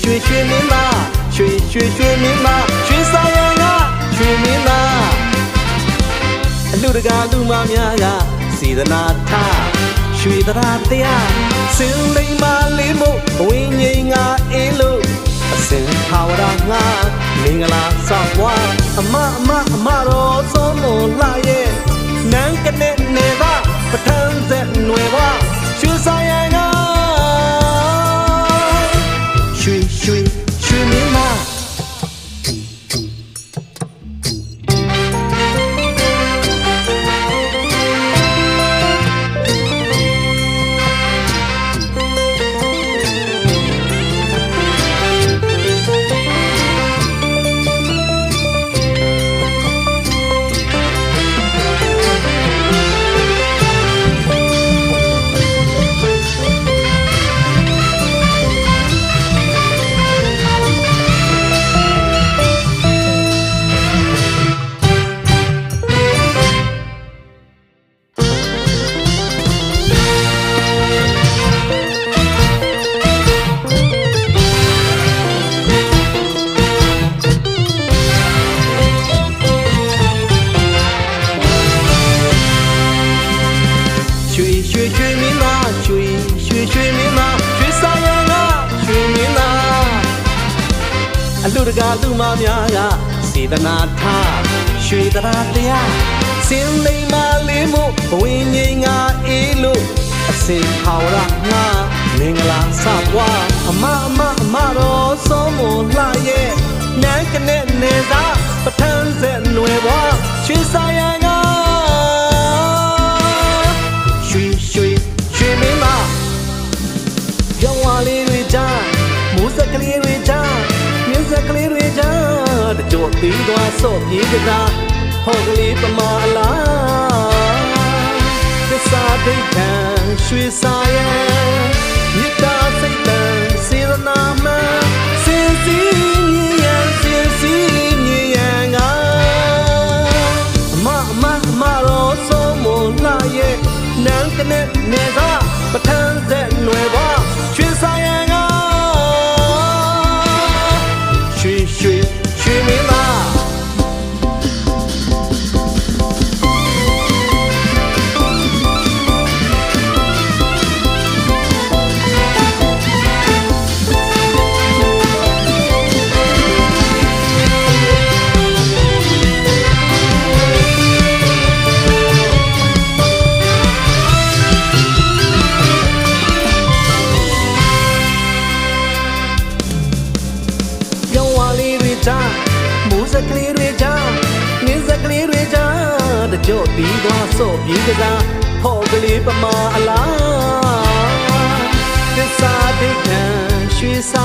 ရွှေမင်းသားရွှေရွှေရွှေမင်းသားရွှေစာရန်ကရွှေမင်းသားအလူတကာလူမများကစေတနာထားရွှေသရာတရားစင်လိမ္မာလေးမို့ဝိညာဉ်ငါအေးလို့အစင်ဟာဝရငါမင်္ဂလာဆောင်ဝါအမအမအမတော်စောမွန်လာရဲ့ ရွှေရွှေရွှေမင်းသား တကာလူမများကစေတနာထားရွှေတရာတရားစင်လိမ္မာလေးမို့ဘဝင်းငိမ်ငါအေးလို့အစင်ဟောရငါမင်္ဂလာစပွားအမအမအမတော်စောမွန်လှရဲ့နန်းကနေနေသာပထမဆက်ຫນွယ်ဘွားရွှေစာရန်ကရွှေရွှေရွှေမင်းသားရောင်ဝါလေး တကြောသေးသွားဆော့ပြေးကြတာဟောကလေးပမာလားသစ္စာဒိဋ္ဌံရွှေစာရန်မြတ်တာစိတ်တန်စေရနာမစင်စီမြင်ရန်စင်စီမြင်ရန်ကအမအမအမတော်ဆုံးမလာရဲ့နန်းကနေနေသာပထမဆက်ຫນွယ်ပါရွှေဆိုင်ရန်က ကြာမိုးစက်ကလေးတွေကြာငင်းစက်ကလေးတွေကြာတကြော့ပြီးသွားဆော့ပြေးကြတာဟော့ကလေးပမာအလားသစ္စာဒိဋ္ဌံရွှေစာ